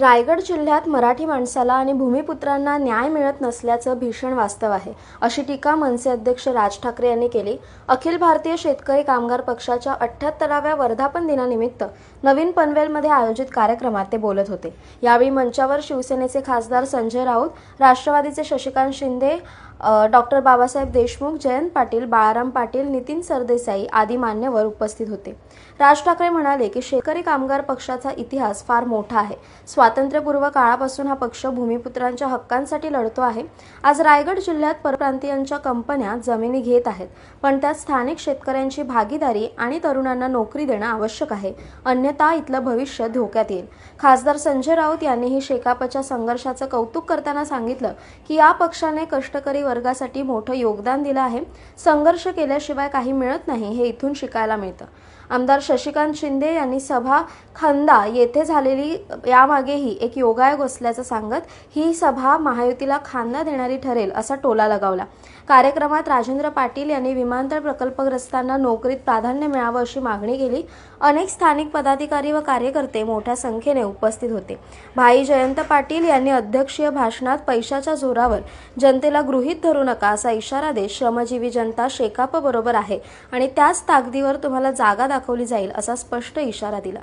रायगड जिल्ह्यात मराठी माणसाला आणि भूमिपुत्रांना न्याय मिळत नसल्याचं भीषण वास्तव आहे अशी टीका मनसे अध्यक्ष राज ठाकरे यांनी केली. अखिल भारतीय शेतकरी कामगार पक्षाच्या अठ्ठ्याहत्तराव्या वर्धापन दिनानिमित्त नवीन पनवेलमध्ये आयोजित कार्यक्रमात ते बोलत होते. यावेळी मंचावर शिवसेनेचे खासदार संजय राऊत राष्ट्रवादीचे शशिकांत शिंदे डॉक्टर बाबासाहेब देशमुख जयंत पाटील बाळाराम पाटील नितीन सरदेसाई आदी मान्यवर उपस्थित होते. राज ठाकरे म्हणाले की शेतकरी कामगार पक्षाचा इतिहास फार मोठा आहे. स्वातंत्र्यपूर्व काळापासून हा पक्ष भूमिपुत्रांच्या हक्कांसाठी लढतो आहे. आज रायगड जिल्ह्यात परप्रांतीयांच्या कंपन्या जमिनी घेत आहेत. पण त्यात स्थानिक शेतकऱ्यांची भागीदारी आणि तरुणांना नोकरी देणं आवश्यक आहे. अन्यथा इथलं भविष्य धोक्यात येईल. खासदार संजय राऊत यांनीही शेकापच्या संघर्षाचं कौतुक करताना सांगितलं की या पक्षाने कष्टकरी वर्गासाठी मोठं योगदान दिलं आहे. संघर्ष केल्याशिवाय काही मिळत नाही हे इथून शिकायला मिळतं. आमदार शशिकांत शिंदे यांनी सभा खंदा येथे झालेली यामागेही एक योगायोग असल्याचं सांगत ही सभा महायुतीला खांदा देणारी ठरेल असा टोला लगावला. कार्यक्रमात राजेंद्र पाटील यांनी विमानतळ प्रकल्पग्रस्तांना नोकरीत प्राधान्य मिळावं अशी मागणी केली. अनेक स्थानिक पदाधिकारी व कार्यकर्ते मोठ्या संख्येने उपस्थित होते. भाई जयंत पाटील यांनी अध्यक्षीय भाषणात पैशाच्या जोरावर जनतेला गृहीत धरू नका असा इशारा देत श्रमजीवी जनता शेकाप बरोबर आहे आणि त्याच ताकदीवर तुम्हाला जागा दाखवली जाईल असा स्पष्ट इशारा दिला.